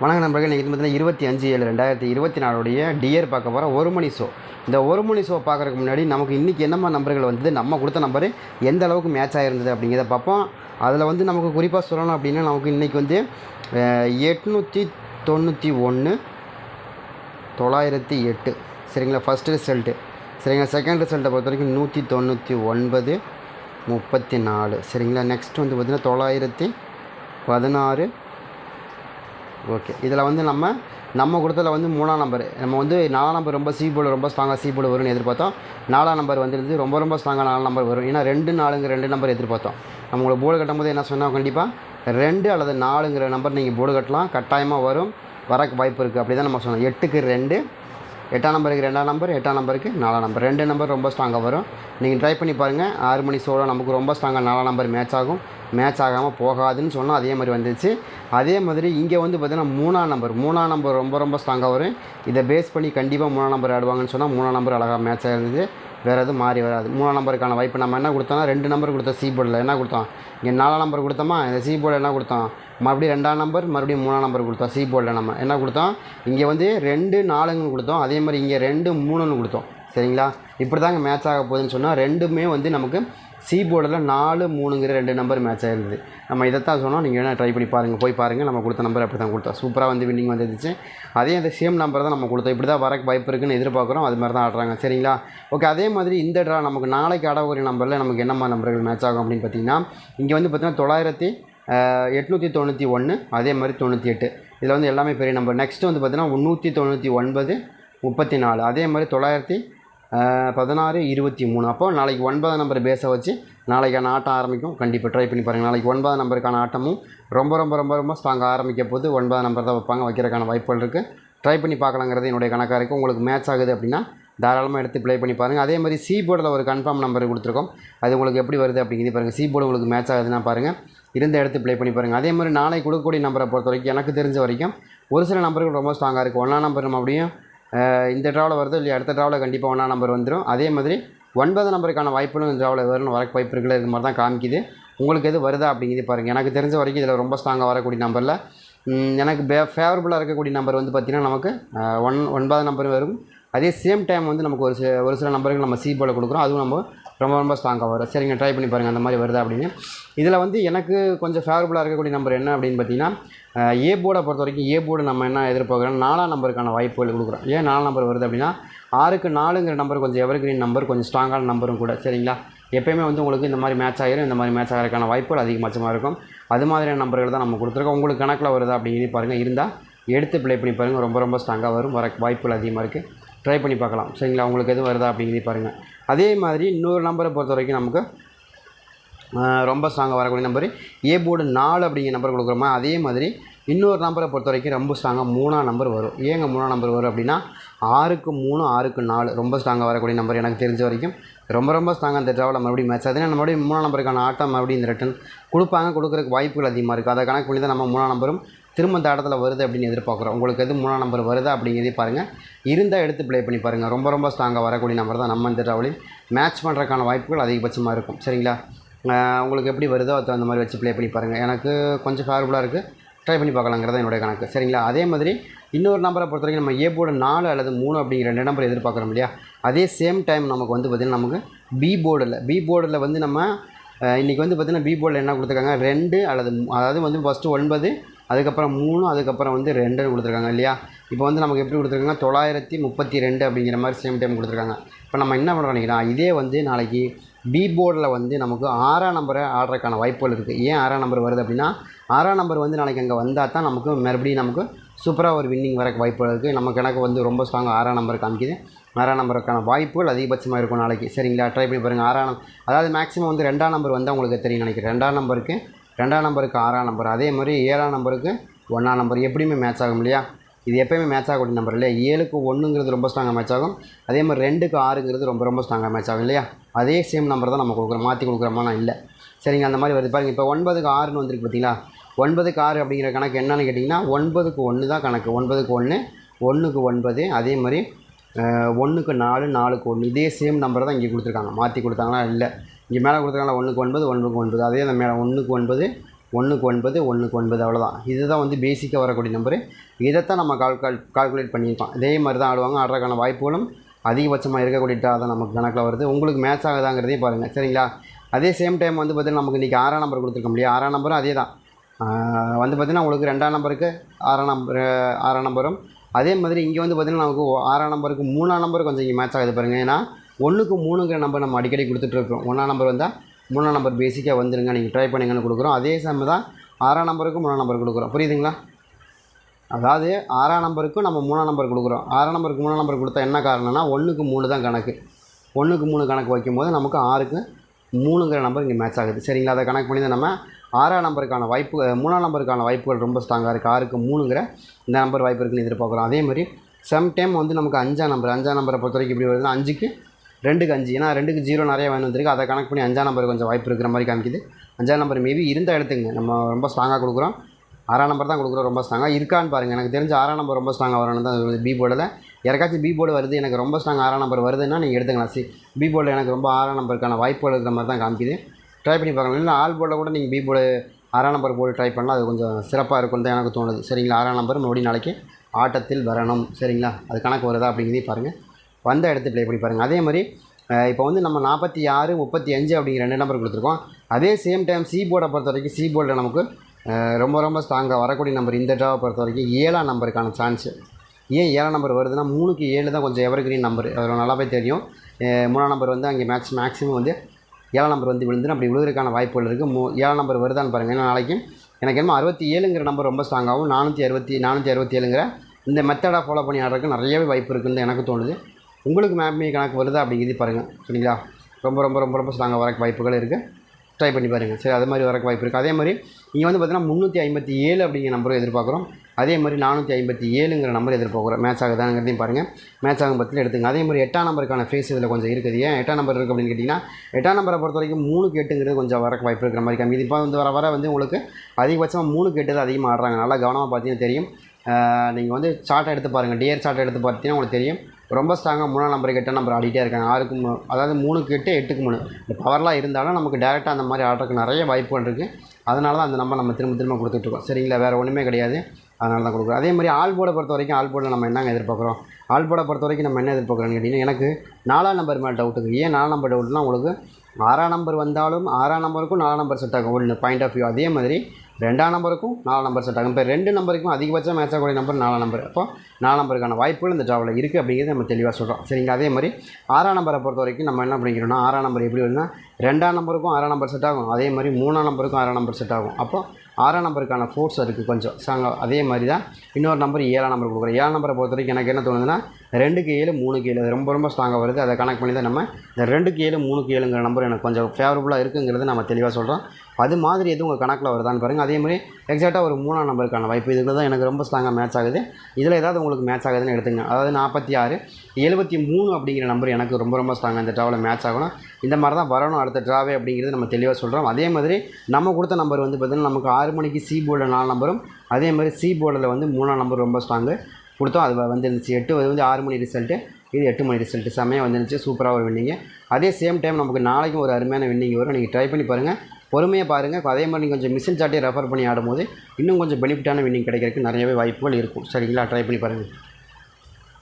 வணக்கம் நண்பர்கள் இன்றைக்கி பார்த்தீங்கன்னா இருபத்தி அஞ்சு ஏழு ரெண்டாயிரத்தி இருபத்தி நாலுடைய டியர் பார்க்க போகிறோம் ஒரு மணி ஷோ இந்த ஒரு மணி ஷோ பார்க்குறதுக்கு முன்னாடி நமக்கு இன்றைக்கி என்னம்மா நம்பர்கள் வந்தது? நம்ம கொடுத்த நம்பர் எந்த அளவுக்கு மேட்ச் ஆகிருந்தது அப்படிங்கிறத பார்ப்போம். அதில் வந்து நமக்கு குறிப்பாக சொல்லணும் அப்படின்னா நமக்கு இன்றைக்கி வந்து எட்நூற்றி தொண்ணூற்றி ஒன்று தொள்ளாயிரத்தி எட்டு. சரிங்களா? ஃபஸ்ட் ரிசல்ட்டு சரிங்களா? செகண்ட் ரிசல்ட்டை பொறுத்த வரைக்கும் நூற்றி தொண்ணூற்றி ஒன்பது முப்பத்தி நாலு. சரிங்களா? நெக்ஸ்ட் வந்து பார்த்திங்கன்னா தொள்ளாயிரத்தி பதினாறு ஓகே இதில் வந்து நம்ம நம்ம கொடுத்ததில் வந்து மூணாம் நம்பர் நம்ம வந்து நாலாம் நம்பர் ரொம்ப சி போர்டு ரொம்ப ஸ்ட்ராங்காக சி போர்டு வரும்னு எதிர்பார்த்தோம். நாலாம் நம்பர் வந்துருந்து ரொம்ப ரொம்ப ஸ்ட்ராங்காக நாலாம் நம்பர் வரும். ஏன்னா ரெண்டு நாலுங்க ரெண்டு நம்பர் எதிர்பார்த்தோம். நம்ம உங்களுக்கு போர்டு கட்டும்போது என்ன சொன்னால் கண்டிப்பாக ரெண்டு அல்லது நாலுங்கிற நம்பர் நீங்கள் போர்டு கட்டலாம். கட்டாயமாக வரும். வரக்கு வாய்ப்பு இருக்குது அப்படி தான் நம்ம சொன்னோம். எட்டுக்கு ரெண்டு எட்டாம் நம்பருக்கு ரெண்டாம் நம்பர் எட்டாம் நம்பருக்கு நாலாம் நம்பர். ரெண்டு நம்பர் ரொம்ப ஸ்ட்ராங்காக வரும். நீங்கள் ட்ரை பண்ணி பாருங்கள் ஆறு மணி சோழ நமக்கு ரொம்ப ஸ்ட்ராங்காக நாலாம் நம்பர் மேட்ச் ஆகும். மேட்ச் ஆகாமல் போகாதுன்னு சொன்னால் அதே மாதிரி வந்துச்சு அதே மாதிரி இங்கே வந்து பார்த்திங்கன்னா மூணாம் நம்பர். மூணாம் நம்பர் ரொம்ப ரொம்ப ஸ்ட்ராங்காக வரும். இதை பேஸ் பண்ணி கண்டிப்பாக மூணாம் நம்பர் ஆடுவாங்கன்னு சொன்னால் மூணாம் நம்பர் அழகாக மேட்ச் ஆயிருந்தது. வேறு எதுவும் மாறி வராது. மூணாம் நம்பருக்கான வாய்ப்பு நம்ம என்ன கொடுத்தோம்னா ரெண்டு நம்பர் கொடுத்தோம் சி போர்டில் என்ன கொடுத்தோம்? இங்கே நாலாம் நம்பர் கொடுத்தோமா? இந்த சி போர்டில் என்ன கொடுத்தோம்? மறுபடியும் ரெண்டாம் நம்பர் மறுபடியும் மூணாம் நம்பர் கொடுத்தோம். சி போர்டில் நம்ம. என்ன கொடுத்தோம்? இங்கே வந்து ரெண்டு நாலுங்கன்னு கொடுத்தோம். அதே மாதிரி இங்கே ரெண்டு மூணுன்னு கொடுத்தோம். சரிங்களா? இப்படி தாங்க மேட்ச் ஆக போகுதுன்னு சொன்னால் ரெண்டுமே வந்து நமக்கு சி போர்டில் நாலு மூணுங்கிற ரெண்டு நம்பர் மேட்ச் ஆயிருந்தது. நம்ம இதைத்தான் சொன்னோம். நீங்கள் வேணால் ட்ரை பண்ணி பாருங்கள் போய் பாருங்கள் நம்ம கொடுத்த நம்பர் அப்படி தான் கொடுத்தோம் சூப்பராக வந்து வின்னிங் வந்துருச்சு அதே அந்த சேம் நம்பர் தான் நம்ம கொடுத்தோம். இப்படி தான் வரக்கு வாய்ப்பு இருக்குன்னு எதிர்பார்க்குறோம். அது மாதிரி தான் ஆடுறாங்க. சரிங்களா? ஓகே அதே மாதிரி இந்த ட்ரா நமக்கு நாளைக்கு ஆடக்கூடிய நம்பரில் நமக்கு என்னம்மா நம்பர்கள் மேட்ச் ஆகும் அப்படின்னு பார்த்தீங்கன்னா இங்கே வந்து பார்த்திங்கன்னா தொள்ளாயிரத்தி எட்நூற்றி தொண்ணூற்றி ஒன்று அதே மாதிரி தொண்ணூற்றி எட்டு. இதில் வந்து எல்லாமே பெரிய நம்பர் நெக்ஸ்ட்டு வந்து பார்த்தீங்கன்னா நூற்றி தொண்ணூற்றி ஒன்பது முப்பத்தி நாலு. அதே மாதிரி தொள்ளாயிரத்தி பதினாறு இருபத்தி மூணு. அப்போ நாளைக்கு ஒன்பதாம் நம்பர் பேஸை வச்சு நாளைக்கான ஆட்டம் ஆரம்பிக்கும். கண்டிப்பாக ட்ரை பண்ணி பாருங்கள் நாளைக்கு ஒன்பதாம் நம்பருக்கான ஆட்டமும் ரொம்ப ரொம்ப ரொம்ப ரொம்ப ஸ்ட்ராங்காக ஆரம்பிக்க போது ஒன்பதாம் நம்பர் தான் வைப்பாங்க. வைக்கிறதுக்கான வாய்ப்புகள் இருக்குது ட்ரை பண்ணி பார்க்கலாங்கிறது என்னுடைய கணக்காக இருக்குது உங்களுக்கு மேட்ச் ஆகுது அப்படின்னா தாராளமாக எடுத்து ப்ளே பண்ணி பாருங்கள் அதே மாதிரி சி போர்டில் ஒரு கன்ஃபார்ம் நம்பர் கொடுத்துருக்கோம். அது உங்களுக்கு எப்படி வருது அப்படிங்கிறது பாருங்கள் சி போர்டு உங்களுக்கு மேட்ச் ஆகுதுன்னா பாருங்கள் இருந்த இடத்து ப்ளே பண்ணி பாருங்கள் அதே மாதிரி நாளைக்கு கொடுக்கக்கூடிய நம்பரை பொறுத்த வரைக்கும் எனக்கு தெரிஞ்ச வரைக்கும் ஒரு சில நம்பர்கள் ரொம்ப ஸ்ட்ராங்காக இருக்குது ஒன்றாம் நம்பர் நம்ம அப்படியும் இந்த ட்ராவில் வருது இல்லையா அடுத்த ட்ராவில் கண்டிப்பாக ஒன்றாம் நம்பர் வந்துடும் அதே மாதிரி ஒன்பது நம்பருக்கான வாய்ப்புகளும் இந்த ட்ராவில் வரணும் வரக்கு வாய்ப்பு இருக்குல்ல இது மாதிரி தான் காமிக்குது. உங்களுக்கு எது வருதா அப்படிங்கிறது பாருங்கள் எனக்கு தெரிஞ்ச வரைக்கும் இதில் ரொம்ப ஸ்ட்ராங்காக வரக்கூடிய நம்பரில் எனக்கு பே ஃபேவரபுளாக இருக்கக்கூடிய நம்பர் வந்து பார்த்திங்கன்னா நமக்கு ஒன் ஒன்பது நம்பர் வரும். அதே சேம் டைம் வந்து நமக்கு ஒரு சில ஒரு சில நம்பருக்கு நம்ம சி போல் கொடுக்குறோம். அதுவும் நம்ம ரொம்ப ரொம்ப ஸ்ட்ராங்காக வரும். சரிங்க ட்ரை பண்ணி பாருங்கள் அந்த மாதிரி வருதா அப்படின்னு. இதில் வந்து எனக்கு கொஞ்சம் ஃபேவரபுளாக இருக்கக்கூடிய நம்பர் என்ன அப்படின்னு பார்த்தீங்கன்னா ஏ போர்டை பொறுத்த வரைக்கும் ஏ போர்டு நம்ம என்ன எதிர்பார்க்குறோம்? நாலாம் நம்பருக்கான வாய்ப்புகள் கொடுக்குறோம். ஏன் நாலாம் நம்பர் வருது அப்படின்னா ஆறுக்கு நாலுங்கிற நம்பர் கொஞ்சம் எவர்கிரீன் நம்பர் கொஞ்சம் ஸ்ட்ராங்கான நம்பரும் கூட சரிங்களா? எப்பயுமே வந்து உங்களுக்கு இந்த மாதிரி மேட்ச் ஆகிரும் இந்த மாதிரி மேட்ச் ஆகிறதுக்கான வாய்ப்புகள் அதிகபட்சமாக இருக்கும். அது மாதிரியான நம்பர்கள் தான் நம்ம கொடுத்துருக்கோம். உங்களுக்கு கணக்கில் வருதா அப்படின்னு பாருங்கள் இருந்தால் எடுத்து ப்ளே பண்ணி பாருங்கள் ரொம்ப ரொம்ப ஸ்ட்ராங்காக வரும். வர வாய்ப்புகள் அதிகமாக இருக்குது ட்ரை பண்ணி பார்க்கலாம். சரிங்களா? உங்களுக்கு எதுவும் வருதா அப்படிங்கிறது பாருங்கள் அதே மாதிரி இன்னொரு நம்பரை பொறுத்த வரைக்கும் நமக்கு ரொம்ப ஸ்ட்ராங்காக வரக்கூடிய நம்பர் ஏ போர்டு நாலு அப்படிங்கிற நம்பர் கொடுக்குறோமா அதே மாதிரி இன்னொரு நம்பரை பொறுத்த வரைக்கும் ரொம்ப ஸ்ட்ராங்காக மூணாம் நம்பர் வரும். ஏங்க மூணாம் நம்பர் வரும் அப்படின்னா ஆறுக்கு மூணு ஆறுக்கு நாலு ரொம்ப ஸ்ட்ராங்காக வரக்கூடிய நம்பர் எனக்கு தெரிஞ்ச வரைக்கும். ரொம்ப ரொம்ப ஸ்ட்ராங்காக அந்த ட்ராவல் மறுபடியும் மேட்ச் அதுனா மறுபடியும் மூணாம் நம்பருக்கான ஆட்டம் மறுபடியும் இந்த ரிட்டன் கொடுப்பாங்க. கொடுக்குறதுக்கு வாய்ப்புகள் அதிகமாக இருக்குது அதை கணக்கு பண்ணி தான் நம்ம மூணாம் நம்பரும் திரும்ப இந்த இடத்துல வருது அப்படின்னு எதிர்பார்க்குறோம். உங்களுக்கு எது மூணாம் நம்பர் வருதா அப்படிங்கிறதே பாருங்கள் இருந்தால் எடுத்து ப்ளே பண்ணி பாருங்கள் ரொம்ப ரொம்ப ஸ்ட்ராங்காக வரக்கூடிய நம்பர் தான் நம்ம இந்த ட்ராவலில் மேட்ச் பண்ணுறதுக்கான வாய்ப்புகள் அதிகபட்சமாக இருக்கும். சரிங்களா? உங்களுக்கு எப்படி வருதோ அது அந்த மாதிரி வச்சு ப்ளே பண்ணி பாருங்கள் எனக்கு கொஞ்சம் ஃபேவரபுளாக இருக்குது ட்ரை பண்ணி பார்க்கலாங்கிறத என்னுடைய கணக்கு. சரிங்களா? அதே மாதிரி இன்னொரு நம்பரை பொறுத்த வரைக்கும் நம்ம ஏ போர்டு நாலு அல்லது மூணு அப்படிங்கிற ரெண்டு நம்பர் எதிர்பார்க்குறோம் இல்லையா? அதே சேம் டைம் நமக்கு வந்து பார்த்திங்கன்னா நமக்கு பி போர்டில் பி போர்டில் வந்து நம்ம இன்றைக்கி வந்து பார்த்திங்கன்னா பி போர்டில் என்ன கொடுத்துருக்காங்க? ரெண்டு அல்லது அதாவது வந்து ஃபஸ்ட்டு ஒன்பது அதுக்கப்புறம் மூணு அதுக்கப்புறம் வந்து ரெண்டுன்னு கொடுத்துருக்காங்க இல்லையா? இப்போ வந்து நமக்கு எப்படி கொடுத்துருக்காங்க? தொள்ளாயிரத்தி முப்பத்தி ரெண்டு அப்படிங்கிற மாதிரி சேம் டைம் கொடுத்துருக்காங்க. இப்போ நம்ம என்ன பண்ணுறோம் நினைக்கிறோம்? இதே வந்து நாளைக்கு பி போர்டில் வந்து நமக்கு ஆறாம் நம்பரை ஆடுறதுக்கான வாய்ப்புகள் இருக்குது ஏன் ஆறாம் நம்பர் வருது அப்படின்னா ஆறாம் நம்பர் வந்து நாளைக்கு அங்கே வந்தால் தான் நமக்கு மறுபடியும் நமக்கு சூப்பராக ஒரு வின்னிங் வரக்கு வாய்ப்புகள் இருக்குது நம்ம கணக்கு வந்து ரொம்ப ஸ்ட்ராங்காக ஆறாம் நம்பர் காமிக்குது. ஆறாம் நம்பருக்கான வாய்ப்புகள் அதிகபட்சமாக இருக்கும் நாளைக்கு. சரிங்களா? ட்ரை பண்ணி பாருங்கள் ஆறாம் அதாவது மேக்ஸிமம் வந்து ரெண்டாம் நம்பர் வந்தால் உங்களுக்கு தெரியும் நினைக்கிறேன். ரெண்டாம் நம்பருக்கு ரெண்டாம் நம்பருக்கு ஆறாம் நம்பர் அதே மாதிரி ஏழாம் நம்பருக்கு ஒன்றாம் நம்பர். எப்படியுமே மேட்ச் ஆகும் இல்லையா? இது எப்போயுமே மேட்ச் ஆகக்கூடிய நம்பர் இல்லையா? ஏழுக்கு ஒன்றுங்கிறது ரொம்ப ஸ்ட்ராங்காக மேட்ச் ஆகும். அதே மாதிரி ரெண்டுக்கு ஆறுங்கிறது ரொம்ப ரொம்ப ஸ்ட்ராங்காக மேட்ச் ஆகும் இல்லையா? அதே சேம் நம்பர் தான் நம்ம கொடுக்குறோம். மாற்றி கொடுக்குறோமா இல்லை. சரிங்க அந்த மாதிரி வருது பாருங்கள் இப்போ ஒன்பதுக்கு ஆறுன்னு வந்திருக்கு பார்த்தீங்களா? ஒன்பதுக்கு ஆறு அப்படிங்கிற கணக்கு என்னன்னு கேட்டிங்கன்னா ஒன்பதுக்கு ஒன்று தான் கணக்கு. ஒன்பதுக்கு ஒன்று ஒன்றுக்கு ஒன்பது அதே மாதிரி ஒன்றுக்கு நாலு நாலுக்கு ஒன்று இதே சேம் நம்பர் தான் இங்கே கொடுத்துருக்காங்க. மாற்றி கொடுத்தாங்கன்னா இல்லை. இங்கே மேலே கொடுத்துருக்காங்களா ஒன்றுக்கு ஒன்பது ஒன்றுக்கு ஒன்பது. அதே அந்த மேலே ஒன்றுக்கு ஒன்பது ஒன்றுக்கு ஒன்பது ஒன்றுக்கு ஒன்பது அவ்வளோதான் இதுதான் வந்து பேசிக்காக வரக்கூடிய நம்பரு இதைத்தான் நம்ம கால் கால் கால்குலேட் பண்ணியிருக்கோம். இதே மாதிரி தான் ஆடுவாங்க ஆடுறதுக்கான வாய்ப்புகளும் அதிகபட்சமாக இருக்கக்கூடிய தான் நமக்கு கணக்கில் வருது. உங்களுக்கு மேட்ச் ஆகுதாங்கிறதையும் பாருங்கள் சரிங்களா? அதே சேம் டைம் வந்து பார்த்திங்கன்னா நமக்கு இன்றைக்கி ஆறாம் நம்பர் கொடுத்துருக்க முடியும் ஆறாம் நம்பரும் அதே தான் வந்து பார்த்திங்கன்னா உங்களுக்கு ரெண்டாம் நம்பருக்கு ஆறாம் நம்பர் ஆறாம் நம்பரும் அதே மாதிரி இங்கே வந்து பார்த்திங்கன்னா நமக்கு ஆறாம் நம்பருக்கு மூணாம் நம்பர் கொஞ்சம் இங்கே மேட்ச் ஆகுது பாருங்கள் ஏன்னா ஒன்றுக்கு மூணுங்கிற நம்பர் நம்ம அடிக்கடி கொடுத்துட்ருக்கோம் ஒன்றாம் நம்பர் வந்தால் மூணாம் நம்பர் பேசிக்காக வந்துடுங்க நீங்கள் ட்ரை பண்ணுங்கன்னு கொடுக்குறோம். அதே சமயம் தான் ஆறாம் நம்பருக்கும் மூணாம் நம்பர் கொடுக்குறோம். புரியுதுங்களா? அதாவது ஆறாம் நம்பருக்கும் நம்ம மூணாம் நம்பர் கொடுக்குறோம். ஆறாம் நம்பருக்கு மூணாம் நம்பர் கொடுத்தா என்ன காரணம்னா ஒன்றுக்கு மூணு தான் கணக்கு. ஒன்றுக்கு மூணு கணக்கு வைக்கும்போது நமக்கு ஆறுக்கு மூணுங்கிற நம்பர் இங்கே மேட்ச் ஆகுது. சரிங்களா? அதை கணக்கு பண்ணி தான் நம்ம ஆறாம் நம்பருக்கான வாய்ப்பு மூணாம் நம்பருக்கான வாய்ப்புகள் ரொம்ப ஸ்ட்ராங்காக இருக்குது ஆறுக்கு மூணுங்கிற இந்த நம்பர் வாய்ப்பு இருக்குன்னு எதிர்பார்க்குறோம். அதே மாதிரி சம் டைம் வந்து நமக்கு அஞ்சாம் நம்பர் அஞ்சாம் நம்பரை பொறுத்த வரைக்கும் இப்படி வருதுன்னா அஞ்சுக்கு ரெண்டுக்கு அஞ்சு ஏன்னா ரெண்டுக்கு ஜீரோ நிறைய வேணும் வந்திருக்கு. அதை கணக்கு பண்ணி அஞ்சாம் நம்பர் கொஞ்சம் வாய்ப்பு இருக்கிற மாதிரி காமிக்குது. அஞ்சாம் நம்பர் மேபி இருந்தால் எடுத்துங்க நம்ம ரொம்ப ஸ்ட்ராங்காக கொடுக்குறோம். ஆறாம் நம்பர் தான் கொடுக்குறோம் ரொம்ப ஸ்ட்ராங்காக இருக்கான்னு பாருங்கள் எனக்கு தெரிஞ்ச ஆறாம் நம்பர் ரொம்ப ஸ்ட்ராங்காக வரணும் தான் பி போர்டில் யாருக்காச்சும் பி போர்டு வருது எனக்கு ரொம்ப ஸ்ட்ராங் ஆறாம் நம்பர் வருதுன்னா நீங்கள் எடுத்துக்கலாம். சி பி போர்டில் எனக்கு ரொம்ப ஆறாம் நம்பருக்கான வாய்ப்புகள் இருக்கிற மாதிரி தான் காமிக்குது. ட்ரை பண்ணி பார்க்கலாம். இல்லை ஆல் போர்டில் கூட நீங்கள் பி போர்டு ஆறாம் நம்பர் போர்டு ட்ரை பண்ணலாம். அது கொஞ்சம் சிறப்பாக இருக்கும்னு தான் எனக்கு தோணுது. சரிங்களா? ஆறாம் நம்பர் மறுபடியும் நாளைக்கு ஆட்டத்தில் வரணும். சரிங்களா? அது கணக்கு வருதா அப்படிங்கிறதையும் பாருங்கள் வந்த இடத்து ப்ளே பண்ணி பாருங்கள் அதே மாதிரி இப்போ வந்து நம்ம நாற்பத்தி ஆறு முப்பத்தி அஞ்சு அப்படிங்கிற ரெண்டு நம்பர் கொடுத்துருக்கோம். அதே சேம் டைம் சி போர்டை பொறுத்த வரைக்கும் சி போர்டில் நமக்கு ரொம்ப ரொம்ப ஸ்ட்ராங்காக வரக்கூடிய நம்பர் இந்த ட்ராவை பொறுத்த வரைக்கும் ஏழாம் நம்பருக்கான சான்ஸு ஏன் ஏழாம் நம்பர் வருதுன்னா மூணுக்கு ஏழு தான் கொஞ்சம் எவர்கிரீன் நம்பர் அது நல்லாவே தெரியும். மூணாம் நம்பர் வந்து அங்கே மேக்ஸ் மேக்ஸிமம் வந்து ஏழாம் நம்பர் வந்து விழுந்துடும் அப்படி விழுகிறதுக்கான வாய்ப்புகள் இருக்குது மூ ஏழாம் நம்பர் வருதான்னு பாருங்கள் ஏன்னா நாளைக்கு எனக்கு என்னமோ அறுபத்தி ஏழுங்கிற நம்பர் ரொம்ப ஸ்ட்ராங்காகவும் நானூற்றி அறுபத்தி நானூற்றி அறுபத்தி ஏழுங்கிற இந்த மெத்தடாக ஃபாலோ பண்ணி ஆடுறதுக்கு நிறையவே வாய்ப்பு இருக்குன்னு எனக்கு தோணுது. உங்களுக்கு மேப்மே கணக்கு வருதா அப்படிங்கிறது பாருங்கள் சரிங்களா? ரொம்ப ரொம்ப ரொம்ப ரொம்ப நாங்கள் வரக்கு வாய்ப்புகள் இருக்குது ட்ரை பண்ணி பாருங்கள் சரி அது மாதிரி வரக்கு வாய்ப்பு இருக்குது அதே மாதிரி இங்கே வந்து பார்த்தீங்கன்னா முந்நூற்றி ஐம்பத்தி ஏழு அப்படிங்கிற நம்பரும் எதிர்பார்க்குறோம். அதே மாதிரி நானூற்றி ஐம்பத்தி ஏழுங்கிற நம்பர் எதிர்பார்க்குறோம். மேட்ச் ஆகுதாங்கிறதையும் பாருங்கள் மேட்ச் ஆகும் பற்றி எடுத்துங்க. அதே மாதிரி எட்டாம் நம்பருக்கான ஃபேஸ் இதில் கொஞ்சம் இருக்குது. ஏன் எட்டாம் நம்பர் இருக்குது அப்படின்னு கேட்டிங்கன்னா எட்டாம் நம்பரை பொறுத்த வரைக்கும் மூணுக்கு எட்டுங்கிறது கொஞ்சம் வரக்கு வாய்ப்பு இருக்கிற மாதிரி கம்மி இப்போ வந்து வர வர வந்து உங்களுக்கு அதிகபட்சமாக மூணுக்கு எட்டு தான் அதிகமாக ஆடுறாங்க. நல்லா கவனமாக பார்த்தீங்கன்னா தெரியும். நீங்கள் வந்து சார்ட்டை எடுத்து பாருங்கள் டியர் சார்ட்டை எடுத்து பார்த்தீங்கன்னா உங்களுக்கு தெரியும். ரொம்ப ஸ்ட்ராங்காக மூணாம் நம்பருக்கு எட்டாம் நம்பர் ஆடிட்டே இருக்காங்க. ஆறுக்கு மூணு அதாவது மூணுக்கு எட்டு எட்டுக்கு மூணு. இந்த பவர்லாம் இருந்தாலும் நமக்கு டேரெக்டாக அந்த மாதிரி ஆடுறதுக்கு நிறைய வாய்ப்புகள் இருக்குது அதனால தான் அந்த நம்பர் நம்ம திரும்ப திரும்ப கொடுத்துட்ருக்கோம் சரிங்களா? வேறு ஒன்றுமே கிடையாது. அதனால தான் கொடுக்குறோம். அதே மாதிரி ஆல் போர்டை பொறுத்த வரைக்கும் ஆல் போர்டில் நம்ம என்னங்க எதிர்பார்க்குறோம்? ஆல் போர்டை பொறுத்த வரைக்கும் நம்ம என்ன எதிர்பார்க்குறோம்னு கேட்டிங்கன்னா எனக்கு நாலாம் நம்பர் மேலே டவுட் இருக்குது ஏன் நாலாம் நம்பர் டவுட்னா உங்களுக்கு ஆறாம் நம்பர் வந்தாலும் ஆறாம் நம்பருக்கும் நாலாம் நம்பர் செட் ஆகும். ஒன்று பாயிண்ட் ஆஃப் வியூ அதே மாதிரி ரெண்டாம் நம்பருக்கும் நாலு நம்பர் செட் ஆகும். இப்போ ரெண்டு நம்பருக்கும் அதிகபட்சம் மேட்ச் ஆகக்கூடிய நம்பர் நாலாம் நம்பர். அப்போ நாலு நம்பருக்கான வாய்ப்புகள் இந்த ட்ராவில் இருக்குது அப்படிங்கிறது நம்ம தெளிவாக சொல்கிறோம் சரிங்களா அதே மாதிரி ஆறாம் நம்பரை பொறுத்த வரைக்கும் நம்ம என்ன பண்ணிக்கிறோம்னா ஆறாம் நம்பர் எப்படி வருதுன்னா ரெண்டாம் நம்பருக்கும் ஆறாம் நம்பர் செட் ஆகும். அதே மாதிரி மூணாம் நம்பருக்கும் ஆறாம் நம்பர் செட் ஆகும். அப்போ ஆறாம் நம்பருக்கான ஃபோர்ஸ் இருக்குது கொஞ்சம். சாங்க அதே மாதிரி தான் இன்னொரு நம்பர் ஏழாம் நம்பர் கொடுக்குறோம். ஏழாம் நம்பரை பொறுத்த வரைக்கும் எனக்கு என்ன தோணுதுன்னா ரெண்டுக்கு ஏழு மூணுக்கு ஏழு. ரொம்ப ரொம்ப ஸ்ட்ராங்காக வருது. அதை கனெக்ட் பண்ணி தான் நம்ம இந்த ரெண்டுக்கு ஏழு மூணுக்கு ஏழுங்கிற நம்பர் எனக்கு கொஞ்சம் ஃபேவரபுளாக இருக்குங்கிறது நம்ம தெளிவாக சொல்கிறோம் அது மாதிரி எதுவும் உங்கள் கணக்கில் வருதான்னு பாருங்கள் அதே மாதிரி எக்ஸாக்டாக ஒரு மூணாம் நம்பருக்கான வாய்ப்பு. இதுக்கு தான் எனக்கு ரொம்ப ஸ்ட்ராங்காக மேட்ச் ஆகுது. இதில் ஏதாவது உங்களுக்கு மேட்ச் ஆகுதுன்னு எடுத்துங்க அதாவது நாற்பத்தி ஆறு எழுபத்தி மூணு அப்படிங்கிற நம்பர் எனக்கு ரொம்ப ரொம்ப ஸ்ட்ராங்காக இந்த ட்ராவில் மேட்ச் ஆகணும். இந்த மாதிரி தான் வரணும் அடுத்த ட்ராவே அப்படிங்கிறது நம்ம தெளிவாக சொல்கிறோம் அதே மாதிரி நம்ம கொடுத்த நம்பர் வந்து பார்த்திங்கன்னா நமக்கு ஆறு மணிக்கு சி போர்டில் நாலு நம்பரும். அதே மாதிரி சி போர்டில் வந்து மூணாம் நம்பர் ரொம்ப ஸ்ட்ராங்கு கொடுத்தோம். அது வந்துருந்துச்சு. எட்டு அது வந்து ஆறு மணி ரிசல்ட்டு இது எட்டு மணி ரிசல்ட்டு செம்மையாக வந்துருந்துச்சு. சூப்பராக ஒரு வின்னிங்கு அதே சேம் டைம் நமக்கு நாளைக்கும் ஒரு அருமையான வின்னிங் வரும். நீங்கள் ட்ரை பண்ணி பாருங்கள் பொறுமையாக பாருங்கள் அதே மாதிரி நீங்கள் கொஞ்சம் மிஷின் சாட்டியை ரெஃபர் பண்ணி ஆடும்போது இன்னும் கொஞ்சம் பெனிஃபிட்டான வின்னிங் கிடைக்கிறதுக்கு நிறையவே வாய்ப்புகள் இருக்கும். சரிங்களா? ட்ரை பண்ணி பாருங்கள்